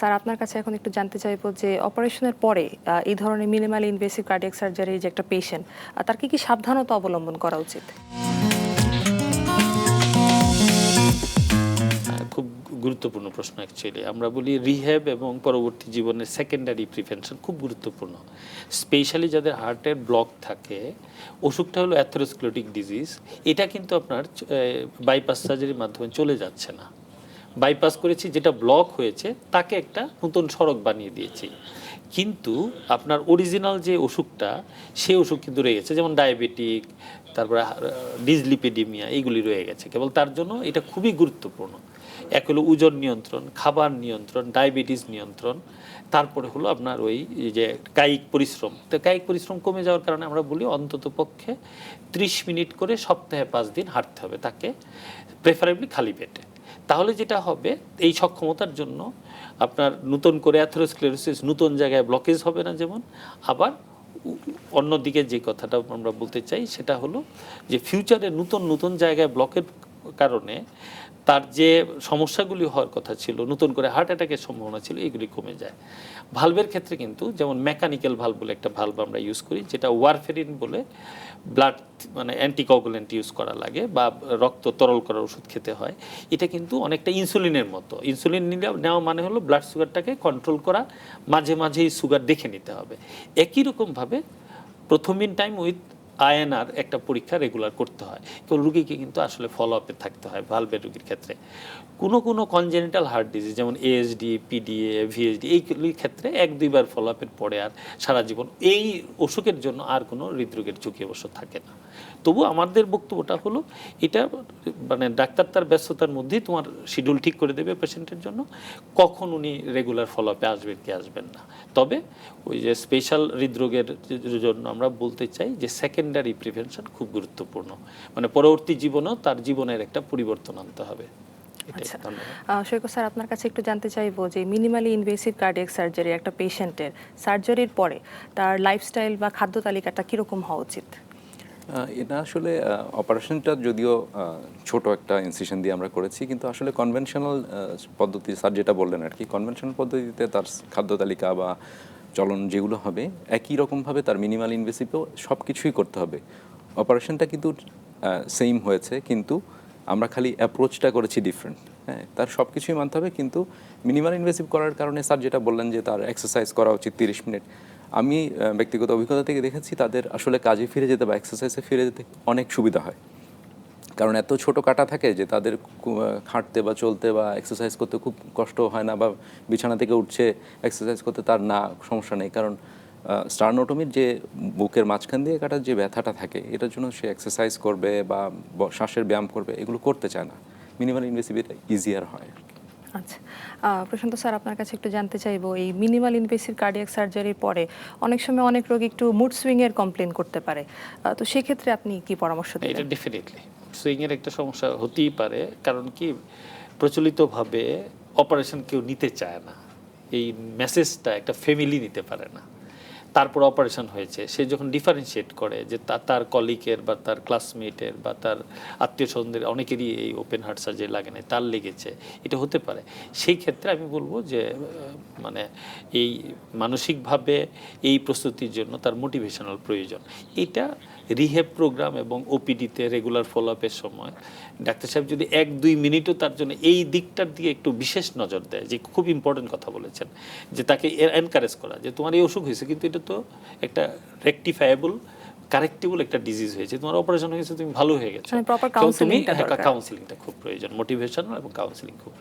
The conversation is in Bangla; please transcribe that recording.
স্যার, আপনার কাছে এখন একটু জানতে চাইব যে অপারেশনের পরে এই ধরনের মিনিমাল ইনভেসিভ কার্ডিয়াক সার্জারি যে একটা পেশেন্ট তার কি কি সাবধানতা অবলম্বন করা উচিত? খুব গুরুত্বপূর্ণ প্রশ্ন অ্যাকচুয়ালি আমরা বলি রিহ্যাব এবং পরবর্তী জীবনের সেকেন্ডারি প্রিভেনশন খুব গুরুত্বপূর্ণ। স্পেশালি যাদের হার্টের ব্লক থাকে অসুখটা হলো অ্যাথেরোস্ক্লেরোটিক ডিজিজ এটা কিন্তু আপনার বাইপাস সার্জারির মাধ্যমে চলে যাচ্ছে না। বাইপাস করেছি, যেটা ব্লক হয়েছে, তাকে একটা নতুন সড়ক বানিয়ে দিয়েছি। কিন্তু আপনার অরিজিনাল যে অসুখটা, সেই অসুখ কিন্তু রয়ে গেছে, যেমন ডায়াবেটিক তারপরে ডিজলিপেডিমিয়া এইগুলি রয়ে গেছে। কেবল তার জন্য এটা খুবই গুরুত্বপূর্ণ। এক হলো ওজন নিয়ন্ত্রণ, খাবার নিয়ন্ত্রণ ডায়াবেটিস নিয়ন্ত্রণ, তারপরে হলো আপনার ওই যে কায়িক পরিশ্রম। তো কায়িক পরিশ্রম কমে যাওয়ার কারণে আমরা বলি অন্তত পক্ষে ত্রিশ মিনিট করে সপ্তাহে পাঁচ দিন হাঁটতে হবে তাকে প্রেফারেবলি খালি পেটে। তাহলে যেটা হবে, এই সক্ষমতার জন্য আপনার নতুন করে অ্যাথেরোস্ক্লেরোসিস নতুন জায়গায় ব্লকেজ হবে না যেমন, আবার অন্যদিকে যে কথাটা আমরা বলতে চাই সেটা হলো যে ফিউচারে নতুন নতুন জায়গায় ব্লকের কারণে তার যে সমস্যাগুলি হওয়ার কথা ছিল, নতুন করে হার্ট অ্যাটাকের সম্ভাবনা ছিল, এগুলি কমে যায়। ভালভের ক্ষেত্রে কিন্তু, যেমন মেকানিক্যাল ভালভ বলে একটা ভালভ আমরা ইউজ করি, যেটা ওয়ারফেরিন বলে ব্লাড মানে অ্যান্টিকগুলেন্ট ইউজ করা লাগে বা রক্ত তরল করার ওষুধ খেতে হয়। এটা কিন্তু অনেকটা ইনসুলিনের মতো। ইনসুলিন নেওয়া মানে হলো ব্লাড সুগারটাকে কন্ট্রোল করা, মাঝে মাঝেই সুগার দেখে নিতে হবে। একই রকমভাবে প্রথম ইন টাইম উইথ আয়এনআর একটা পরীক্ষা রেগুলার করতে হয়। কেবল রুগীকে কিন্তু আসলে ফলো আপে থাকতে হয় ভালভের রুগীর ক্ষেত্রে। কোনো কোনো কনজেনিটাল হার্ট ডিজিজ যেমন এএসডি পিডিএ ভিএসডি এইগুলির ক্ষেত্রে এক দুইবার ফলো আপের পরে আর সারা জীবন এই অসুখের জন্য আর কোনো হৃদরোগের ঝুঁকি অবশ্য থাকে না। তবু আমাদের বক্তব্যটা হলো, এটা মানে ডাক্তার তার ব্যস্ততার মধ্যেই তোমার শিডিউল ঠিক করে দেবে পেশেন্টের জন্য। কখন উনি রেগুলার ফলো আপে আসবেন কি আসবেন না। তবে ওই যে স্পেশাল হৃদরোগের জন্য আমরা বলতে চাই যে সেকেন্ডারি প্রিভেনশন খুব গুরুত্বপূর্ণ। মানে পরবর্তী জীবনেও তার জীবনের একটা পরিবর্তন আনতে হবে। আচ্ছা। সৈকত স্যার আপনার কাছে একটু জানতে চাইব যে মিনিমালি ইনভেসিভ কার্ডিয়াক সার্জারি একটা পেশেন্টের সার্জারির পরে তার লাইফস্টাইল বা খাদ্য তালিকাটা কীরকম হওয়া উচিত? এটা আসলে অপারেশনটা যদিও আহ, ছোট একটা ইনসিশন দিয়ে আমরা করেছি কিন্তু আসলে কনভেনশনাল পদ্ধতি স্যার যেটা বললেন আর কি কনভেনশনাল পদ্ধতিতে তার খাদ্য তালিকা বা চলন যেগুলো হবে, একই রকমভাবে তার মিনিমাল ইনভেসিভেও সব কিছুই করতে হবে। অপারেশনটা কিন্তু সেম হয়েছে, কিন্তু আমরা খালি অ্যাপ্রোচটা করেছি ডিফারেন্ট হ্যাঁ তার সব কিছুই মানতে হবে, কিন্তু মিনিমাল ইনভেসিভ করার কারণে স্যার যেটা বললেন যে তার এক্সারসাইজ করা উচিত তিরিশ মিনিট। আমি ব্যক্তিগত অভিজ্ঞতা থেকে দেখেছি, তাদের আসলে কাজে ফিরে যেতে বা এক্সারসাইজে ফিরে যেতে অনেক সুবিধা হয়। কারণ এত ছোট কাটা থাকে যে তাদের হাঁটতে বা চলতে বা এক্সারসাইজ করতে খুব কষ্ট হয় না বা বিছানা থেকে উঠছে এক্সারসাইজ করতে তার না, সমস্যা নেই। কারণ স্টার্নোটোমির যে বুকের মাঝখান দিয়ে কাটার যে ব্যথাটা থাকে, এটার জন্য সে এক্সারসাইজ করবে বা শ্বাসের ব্যায়াম করবে, এগুলো করতে চায় না। মিনিমাল ইনভেসিভ ইজিয়ার হয়। আচ্ছা প্রশান্ত স্যার, আপনার কাছে একটু জানতে চাইব, এই মিনিমাল ইনভেসিভ কার্ডিয়াক সার্জারির পরে অনেক সময় অনেক রোগী একটু মুড সুইং এর কমপ্লেন করতে পারে। তো সেক্ষেত্রে আপনি কি পরামর্শ এটা ডিফিনিটলি ডেফিনেটলি সুইংয়ের একটা সমস্যা হতেই পারে, কারণ কি প্রচলিতভাবে অপারেশন কেউ নিতে চায় না। এই মেসেজটা একটা ফ্যামিলি নিতে পারে না। তারপর অপারেশন হয়েছে। সে যখন ডিফারেন্সিয়েট করে যে তার কলিকের বা তার ক্লাসমেটের বা তার আত্মীয় স্বজনদের অনেকেরই এই ওপেন হার্ট সার্জারি লাগে নাই, তার লেগেছে। এটা হতে পারে। সেই ক্ষেত্রে আমি বলব যে মানে এই মানসিকভাবে এই প্রস্তুতির জন্য তার মোটিভেশনাল প্রয়োজন। এটা রিহেব প্রোগ্রাম এবং ওপিডিতে রেগুলার ফলো আপের সময় ডাক্তার সাহেব যদি এক দুই মিনিটও তার জন্য এই দিকটার দিকে একটু বিশেষ নজর দেয় যে খুব ইম্পর্টেন্ট কথা বলেছেন যে তাকে এনকারেজ করা যে তোমার এই অসুখ হয়েছে কিন্তু এটা তো একটা রেকটিফায়েবল কারেক্টেবল একটা ডিজিজ হয়েছে তোমার অপারেশন হয়েছে তুমি ভালো হয়ে গেছো। মানে তুমি কাউন্সিলিংটা খুব প্রয়োজন মোটিভেশনাল এবং কাউন্সিলিং খুব